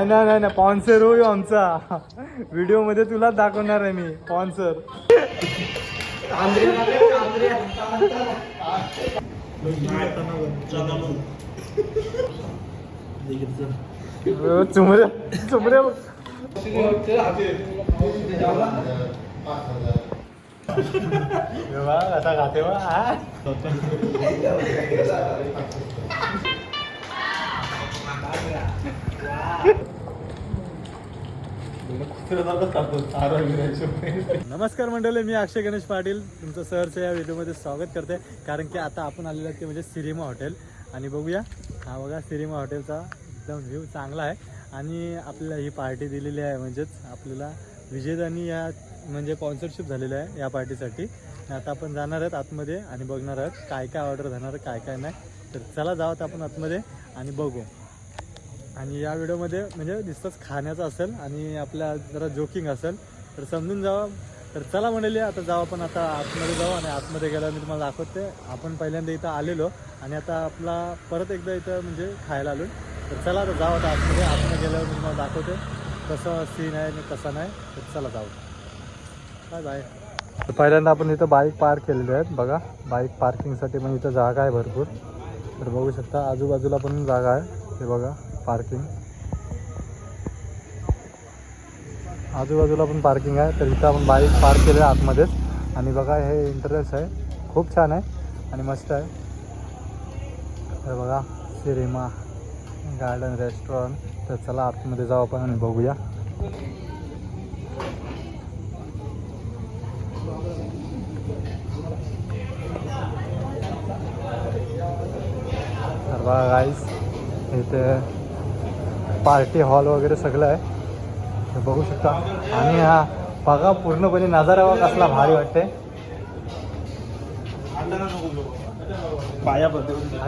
नाही नाही नाही पॉन्सर होय आमचा. व्हिडिओमध्ये तुलाच दाखवणार आहे मी पॉन्सर चुमरे चुमरे. आता खाते नमस्कार मंडळी मी अक्षय गणेश पाटील. तुमचं सरचं या व्हिडिओमध्ये स्वागत करते. कारण की आता आपण आलेलो ते म्हणजे सिरिमा हॉटेल. आणि बघूया हा बघा सिरिमा हॉटेलचा एकदम व्ह्यू चांगला आहे. आणि आपल्याला ही पार्टी दिलेली आहे म्हणजेच आपल्याला विजेतांनी या म्हणजे स्पॉन्सरशिप झालेलं आहे या पार्टीसाठी आता आपण जाणार आहेत आतमध्ये आणि बघणार आहोत काय काय ऑर्डर जाणार आहे काय काय नाही. तर चला जावं आपण आतमध्ये आणि बघू. आणि या व्हिडिओमध्ये म्हणजे नुसतंच खाण्याचं असेल आणि आपल्या जरा जोकिंग असेल. तर समजून जावा. तर चला म्हणले आता जाऊ आपण आता आतमध्ये जाऊ आणि आतमध्ये गेल्यावर मी तुम्हाला दाखवते. आपण पहिल्यांदा इथं आलेलो आणि आता आपला परत एकदा इथं म्हणजे खायला आलो तर चला आता जाऊ आता आतमध्ये. आतमध्ये गेल्यावर मी तुम्हाला दाखवते कसं सीन आहे आणि कसं नाही. तर चला जाऊ. काय बाय तर पहिल्यांदा आपण इथं बाईक पार्क केलेले आहेत. बघा बाईक पार्किंगसाठी पण इथं जागा आहे भरपूर. तर बघू शकता आजूबाजूला पण जागा आहे. हे बघा. पार्किंग आजूबाजूला पण पार्किंग आहे तर इथं आपण बाईक पार्क केलं आहे आतमध्येच. आणि बघा हे इंटरेस्ट आहे. खूप छान आहे आणि मस्त आहे. तर बघा सिनेमा गार्डन रेस्टॉरंट तर चला आतमध्ये जाऊ आपण आणि बघूया. तर बघा गाईस इथे पार्टी हॉल वगैरे सगळं आहे. हे बघू शकता. आणि हा बघा पूर्णपणे नजारा कसला भारी वाटते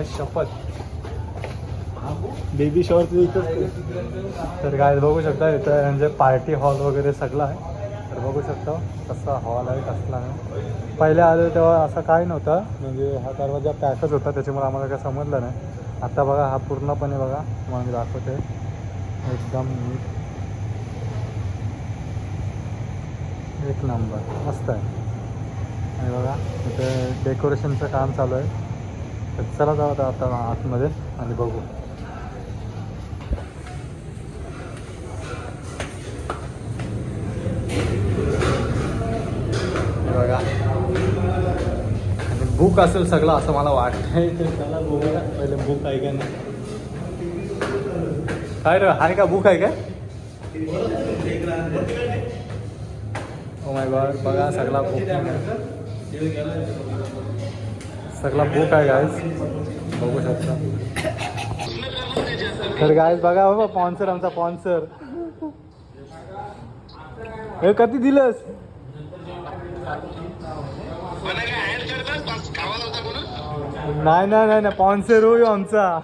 शपथ. बेबी शॉवर तर काय बघू शकता इथं म्हणजे पार्टी हॉल वगैरे सगळं आहे. तर बघू शकता कसा हॉल आहे कसला नाही. पहिले आले तेव्हा असं काय नव्हतं. म्हणजे हा दरवाजा पॅकच होता त्याच्यामुळे आम्हाला काय समजलं नाही. आता बघा हा पूर्णपणे बघा तुम्हाला मी दाखवते एकदम नीट. एक नंबर. मस्त आहे. आणि बघा इथे डेकोरेशनचं काम चालू आहे. तर चला जाऊ आता आतमध्ये आणि बघू. बघा. आणि बुक असेल सगळं असं मला वाटतंय. तर त्याला बघूया. पहिले बुक आहे का नाही काय रे हाय का बुक आहे काय? ओ माय गॉड बघा सगळा बुक सगळा बुक आहे गायस बघू शकता. तर गायस बघा हो, बाबा पॉन्सर आमचा स्पॉन्सर हे कधी दिलंस? नाही नाही नाही नाही. स्पॉन्सर हो आमचा.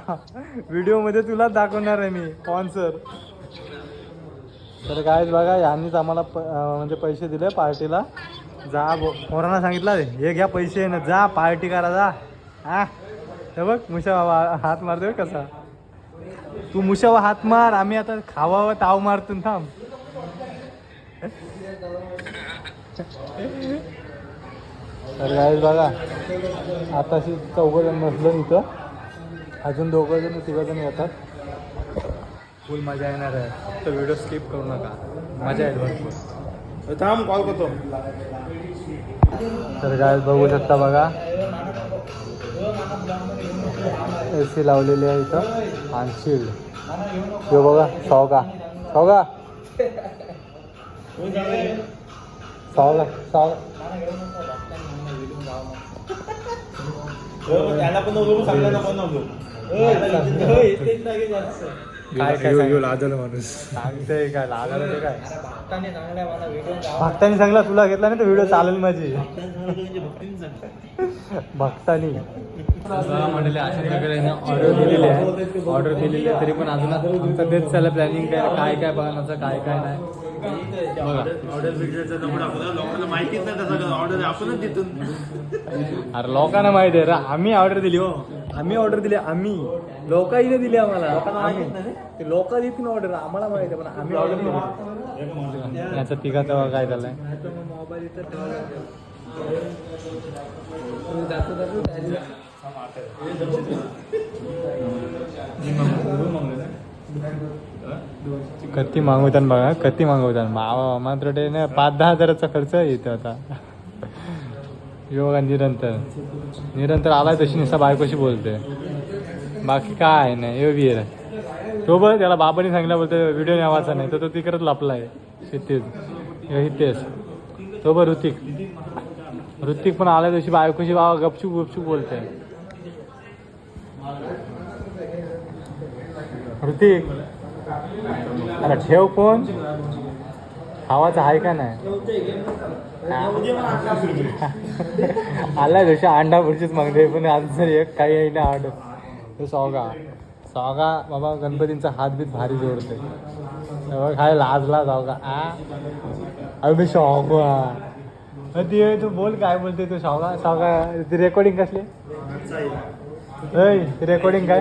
व्हिडिओमध्ये तुलाच दाखवणार आहे मी. स्पॉन्सर तर काय बघा यांनीच आम्हाला प म्हणजे पैसे दिले पार्टीला. जा पोरांना सांगितलं हे घ्या पैसे ना जा पार्टी करा जा. हा? हे बघ मुशा बाबा हात मारतोय कसा. तू मुशावा हात मार. आम्ही आता खावा ताव मारतो थांब. तर काय बघा आताशी चौघ जण बसलो इथं. अजून दोघं जण तिघं जण येतात. फुल मजा येणार आहे. तर व्हिडिओ स्किप करू नका. मजा येईल भरपूर. थांब कॉल करतो. तर काय बघू शकता बघा. ए सी लावलेली आहे इथं. आणि शिल्ड हे बघा सावका सावका सावका साव त्याला पण नको सांगायला पण नको काय काय लाजल माणूस. सांगते काय लागलं ते काय? भक्तानी सांगला तुला घेतला नाही तर व्हिडिओ चालेल माझी. भक्तानी म्हटले अशा प्रकारे ऑर्डर दिलेली आहे. ऑर्डर दिलेली आहे तरी पण अजून आमचं तेच चाललं प्लॅनिंग काय काय काय बघण्याचं काय काय नाही. बघा. ऑर्डर बिर्डरचा नंबर आपला लोकांना माहितीच नाही तसं ऑर्डर आपणच अरे लोकांना माहिती आहे रे आम्ही ऑर्डर दिली हो. आम्ही ऑर्डर दिली आम्ही. लोकांनी दिली आम्हाला. लोक देतील ऑर्डर आम्हाला माहिती आहे पण आम्ही ऑर्डर दिली. याचा तिघाचा बघा काय झालाय? कत्ती मागवतात बघा कत्ती मागवतात मावा मात्र ते ना पाच दहा हजाराचा खर्च येतो आता. योग आणि निरंतर? निरंतर आलाय तशी निसा बायकोशी बोलते. बाकी काय नाही यो वीर तो बघ त्याला बाबाने सांगितलं बोलतो व्हिडिओ नावाचा नाही तर तो तिकडंच लपलाय शेतीत ह्यो हितेश. तो बघ ऋतिक. ऋतिक पण आलाय तशी बायकोशी बाबा गपचूप गपचूप बोलते ऋतिक. अरे ठेव कोण खावाचं आहे का नाही? आला जशी अंडा पुढचीच मागते पण आन्सर एक काही आहे ना आड तो सौगा. सौगा बाबा गणपतींचा हात बीत भारी जोडते तेव्हा काय लाजला सौगा. आ? अरे शौगा ती तू बोल काय बोलते तू सौगा? सौगा ती रेकॉर्डिंग कसली? ऐ काय?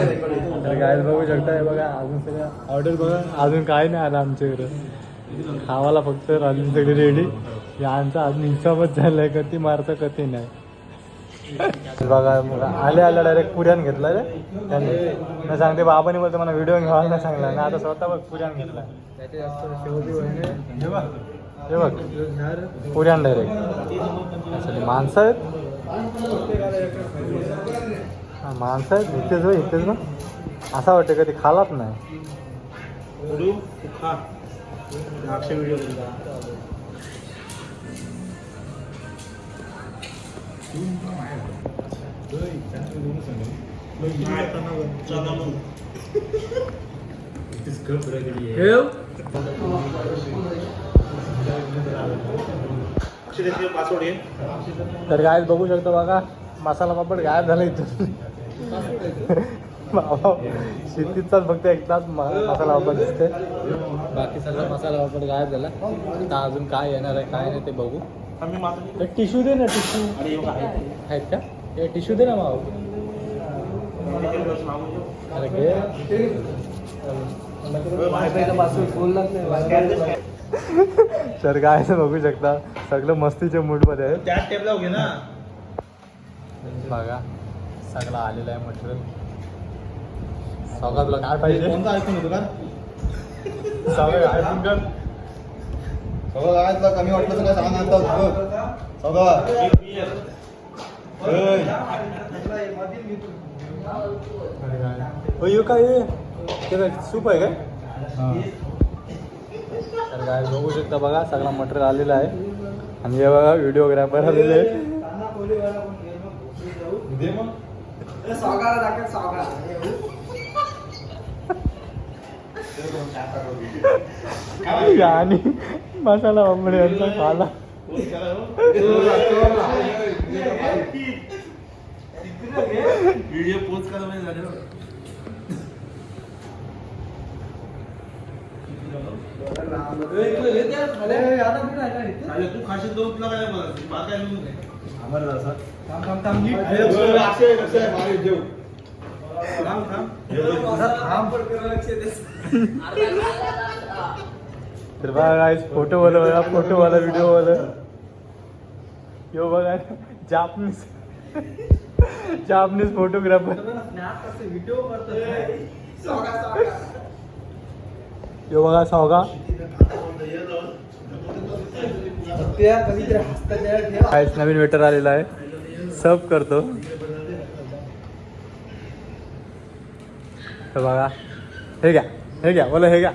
रेकॉर्डिंग काय तर काय बघू शकताय बघा अजून सगळं ऑर्डर बघा. अजून काय नाही आलं आमच्याकडं. खावाला फक्त अजून सगळे रेडी यांचा अजून हिसाबच झालाय कधी मारतं कधी नाही. बघा बघा आले आल्या डायरेक्ट पुऱ्यान घेतला रे. त्यांनी. मी सांगते बाबाने बोलतो मला व्हिडिओ घ्यायला नाही सांगला. ना आता स्वतः बघ पुऱ्यान घेतला. हे बघ बघ. पुऱ्यान डायरेक्ट असं माणसं आहेत. हा, माणसं आहेत. इथेच बघ इथेच बघ असं वाटतं कधी खालाच नाही. पासवर्ड तर काय बघू शकतो बघा मसाला पापड गायब झाला इथून. शेतीचाच फक्त एकदाच मसाला पापड दिसते बाकी सगळं मसाला पापड गायब झाला. आता अजून काय येणार आहे काय नाही ते बघू. आम्ही मात्र टिश्यू दे ना टिश्यू. अरे एवढं आहे आहेत का? हे टिश्यू दे ना माऊ अरे घे तर काय ते बघू शकता. सगळं मस्तीच्या मूडमध्ये आहे. त्याच टेबला घे ना. बघा सगळं आलेलं आहे मटेरियल सगळं तुला काय पाहिजे. कोणता ऐकून होतो का? सगळं ऐकून कर. सगळं काय तुला कमी वाटलं काय सांग आता सगळं. हो येऊ काय? ते काय सूप आहे काय? तर काय बघू शकता बघा सगळा मटेरियल आलेला आहे. आणि हे बघा व्हिडिओग्राफर आलेले आहे दे मग. आणि मसाला पापड यांचा खाला व्हिडिओ पोस्ट करा म्हणजे झाले तू खाशील तो तुला काय जेव. थांब, थांब. तर बघा फ़ोटो वाला बघा फ़ोटो वाला व्हिडिओ वाला। यो बघा जापनीस। जापनीस फोटोग्राफर यो बघा सावगा काहीच नवीन वेटर आलेला आहे सर्व करतो तर बघा. हे घ्या. हे घ्या. बोला हे घ्या.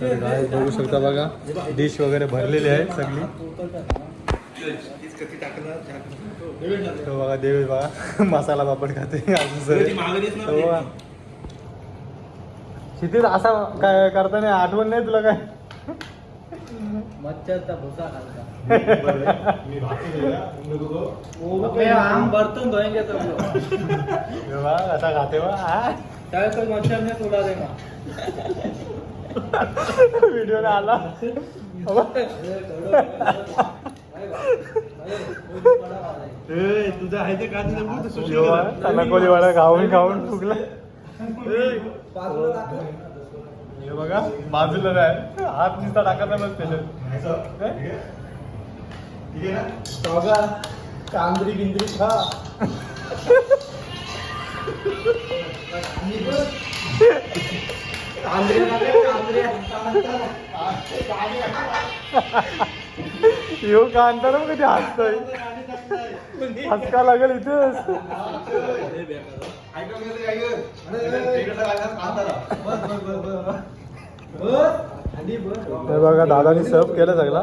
काय बघू शकता बघा. डिश वगैरे भरलेली आहे सगळी. तो बघा देवी बघा. मसाला पापड खाते. क्षितिज असा काय करताना आठवण नाही तुला काय? मच्छरचा भुसा खालता बर्तन धोएंगे सब लोग हे आता खाते हा. चाहे कोई मच्छर ने उड़ा आला. ए, तुझं आहे ते काढून दे, बोल, सुशी कर. त्याला कोणी वाडा खाऊन खाऊन फुगला. हे बघा बाजूला नाही हात नुसता बस त्याच्यात ठीक आहे? ठीक कांद्री बिंद्री खा. येऊ का आणता ना कधी हसतोय. हसका लागेल इथेच. हे बघा दादानी सर्व केलं सगळा.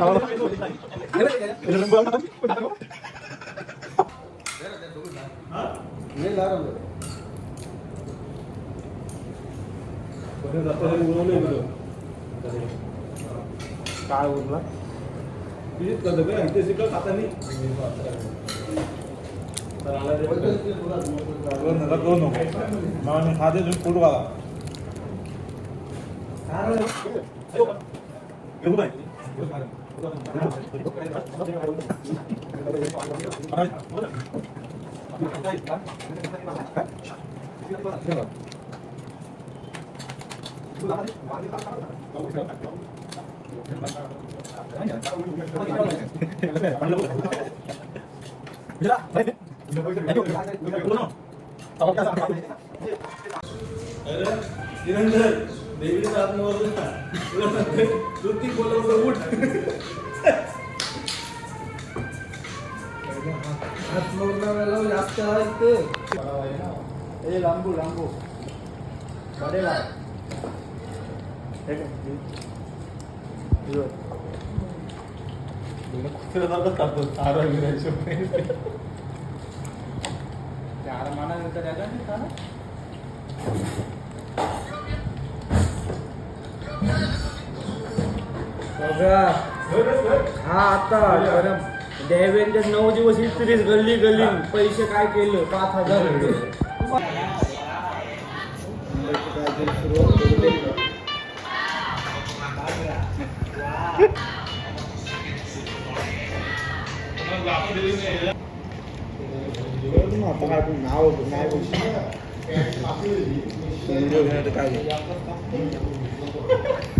हाय घे, आता परत एकदा, परत घे. हाय चाकऱ्या दिसत नाही काय उरला खाते तुम्ही फोटो काढा जास्त आहे ते ए लांबू लांबू बडे लाव चार मानानंतर यायला हा आता गरम. देवेंद्र नऊ दिवस इस्त्रीच गल्ली गल्ली पैसे काय केले? पाच हजार रुपये. नाव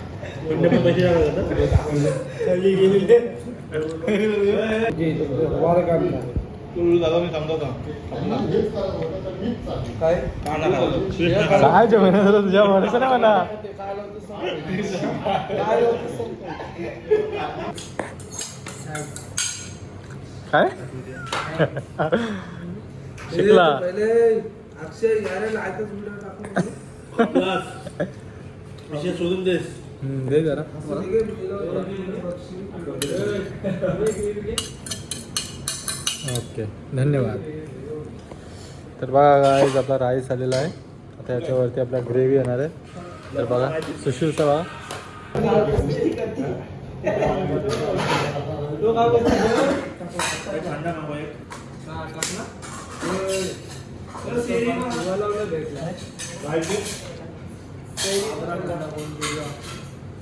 जेवण झालं तुझ्या नाही मला काय? शिकला. अक्षय यायला लायतच व्हिडिओ टाकून विषय सोडून देस. दे जरा। ओके धन्यवाद। तर बघा गाईज आपला राईस आलेला आहे. आता याच्यावरती आपला ग्रेव्ही येणार आहे. तर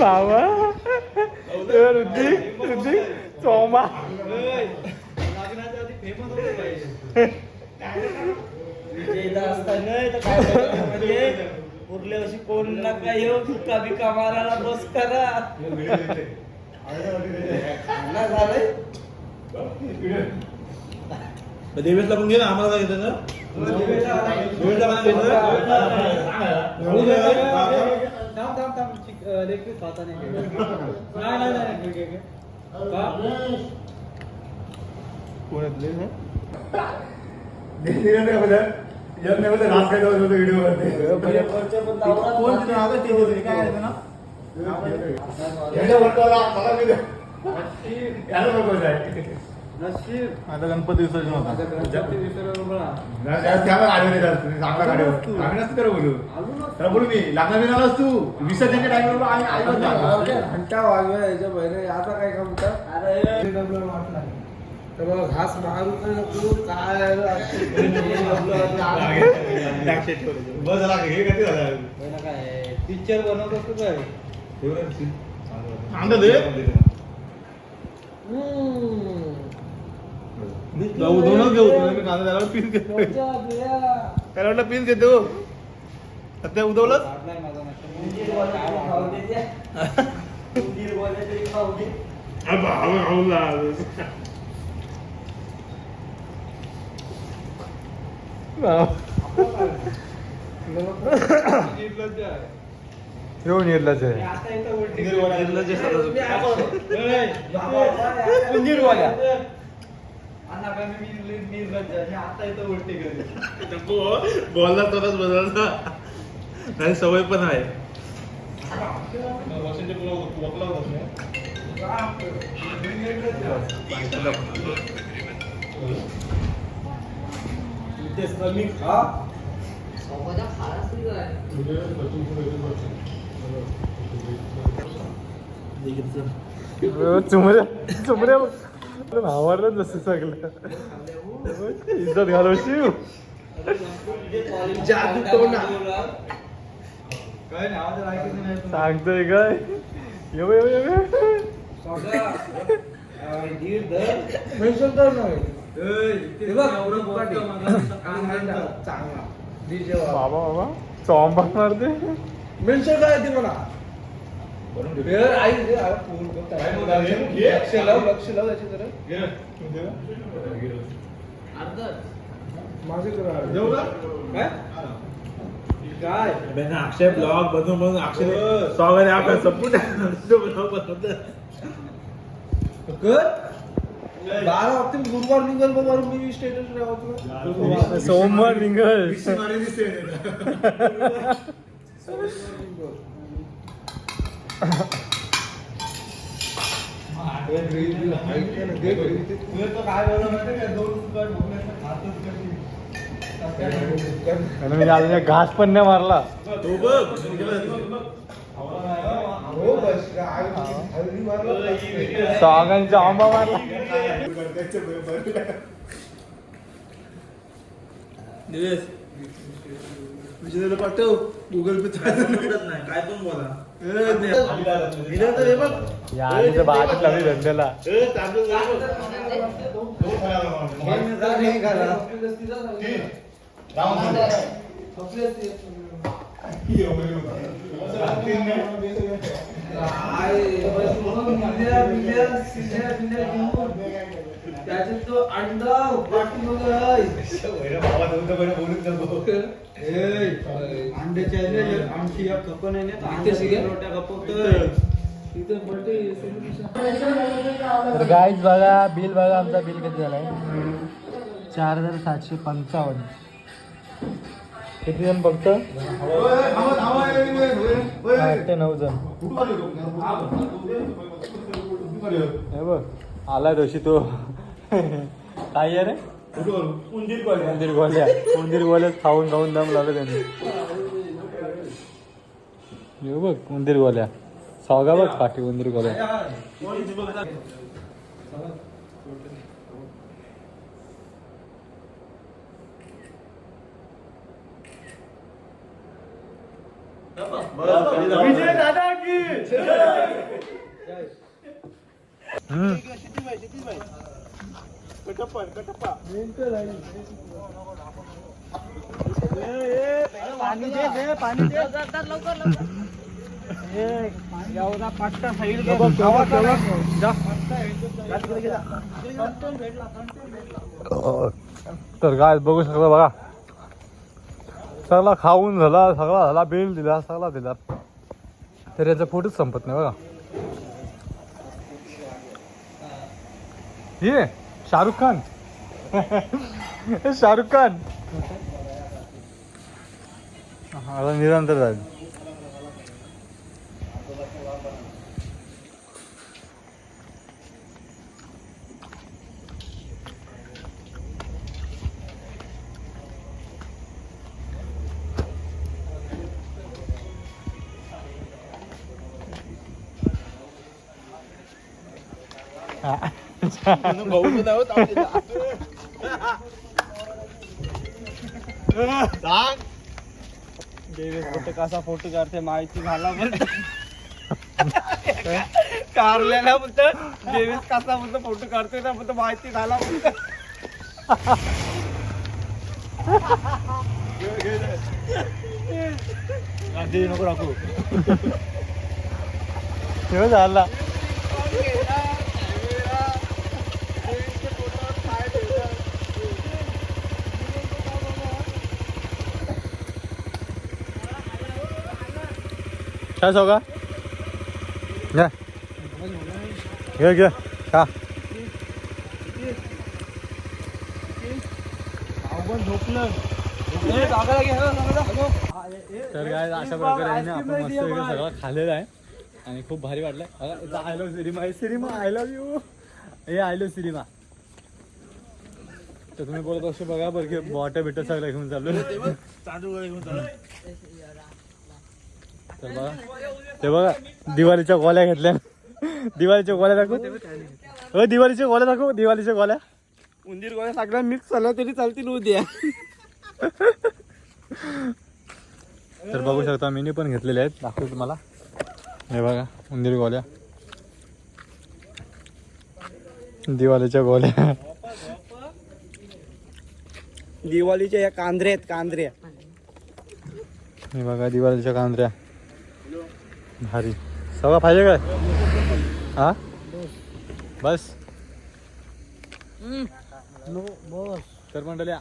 बाबा रुद्दी रुद्दी चोमा उरले अशी कोण नका येऊ भिका भिका मारायला बस करा ना झालंय देवेशला पण घे ना आम्हाला काय घेतं ना? देवेशला काय घेतं घालू दे. थांब थांब थांब चिक- अं, लेग पीस खाता नाही नाही नाही नाही घे, घे, घे. का? आता गणपती विसर्जन होता. चांगला गाडी आम्ही नसतो त्याला बोलू. त्याला बोलू मी. लागणार बिनालाच तू. विसर्जनच्या टाइमला आम्ही आईला घंटा वाजवा याच्या बहिणी आता काय काम तर? बघ घास मारू का नको. काय बस झाला. हे कधी झाला? पिक्चर बनवत असतो काय? कांदा दे जाऊ दोनच घेऊ कांदा त्याला पीस घेतो त्याला वाटलं पीस घेतो. सध्या उदवलंच येऊन निर्लज आहे. बॉलला तरच बदलला नाही सवय पण आहे. चुमऱ्या चुमऱ्या आवडलं जसं सगळं. इज्जत तोंडा. सांगतोय काय? येऊ येऊ येऊ हे बाबा बाबा. चॉम्बा मारते मेन्शन काय ते मला. वेळ आई आ. लक्ष लाव लक्ष लाव जरा माझे? काय अक्षय ब्लॉग बनवून बनवून अक्षय स्वागत आहे संपूर्ण बनवत कर बारा गुरुवार निघल बघ मी स्टेटस ठेवतो सोमवार निघल आणि मी अजून एक घास पण नाही मारला. मारला सॉगांचा आंबा मारला. विजयला पाठव. गुगल पे काय पण बोला दिलं तर हे बघ या आधीचं बाजूला लावली धंद्याला हे घाला. त्याच्यात तो अंडा पाठी अंड्याच्या आमची या कपन आहे ना गाईज बघा बिल बघा आमचा बिल किती झालाय? चार हजार सातशे पंचावन्न. किती जण फक्त आठ ते नऊ जण. हे बघ आला तशी तो. काय रे? उंदीर गोल्या. उंदीर गोल्याच खाऊन खाऊन दम लावलं त्यांनी. हे बघ उंदीर गोल्या. सावगा बघ पाठी उंदीर गोल्या. हम्म. तर काय बघू शकता बघा. सगळा खाऊन झाला सगळा झाला बिल दिला सगळा दिला. तर याचा फोटोच संपत नाही बघा. ये. शाहरुख खान. शाहरुख खान. आता निरंतर फोटो कसा फोटो काढते माहिती झाला पण कारल्याला बोलत देवीस कसा बोलत फोटो काढते ना बोलत माहिती झाला बोलतो नको राखू झाला काय सौ का घ्या घे घे का तर काय अशा प्रकारे आपण मस्त सगळं खाल्लेलं आहे आणि खूप भारी वाटलं I love cinema cinema I love you हे आय लव्ह सिनेमा तर तुम्ही बोलत असतो बघा बरं की बॉटं बिटं सगळं घेऊन चाललो तर बघा ते बघा दिवाळीच्या गोल्या घेतल्या. दिवाळीच्या गोल्या दाखव. हो दिवाळीच्या गोल्या दाखव दिवाळीच्या गोल्या उंदीर गोळ्या सगळ्या मिक्स झाल्या तरी चालतील उद्या. तर बघू शकता मेन्यू पण घेतलेले आहेत. दाखवतो तुम्हाला. हे बघा उंदीर गोल्या दिवाळीच्या गोल्या दिवाळीच्या या कांद्र्या आहेत कांद्र्या हे बघा दिवाळीच्या कांद्र्या भारी. सगळं पाहिजे काय? हा? बस. तर मंडळी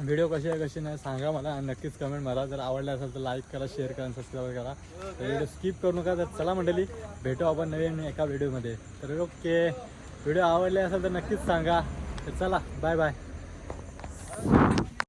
व्हिडिओ कशी आहे कशी नाही सांगा मला. आणि नक्कीच कमेंट मारा. जर आवडला असेल तर लाईक करा शेअर करा सबस्क्राईब करा. तर व्हिडिओ स्किप करू नका. तर चला मंडळी भेटू आपण नवीन एका व्हिडिओमध्ये तर ओके व्हिडिओ आवडले असेल तर नक्कीच सांगा. तर चला बाय बाय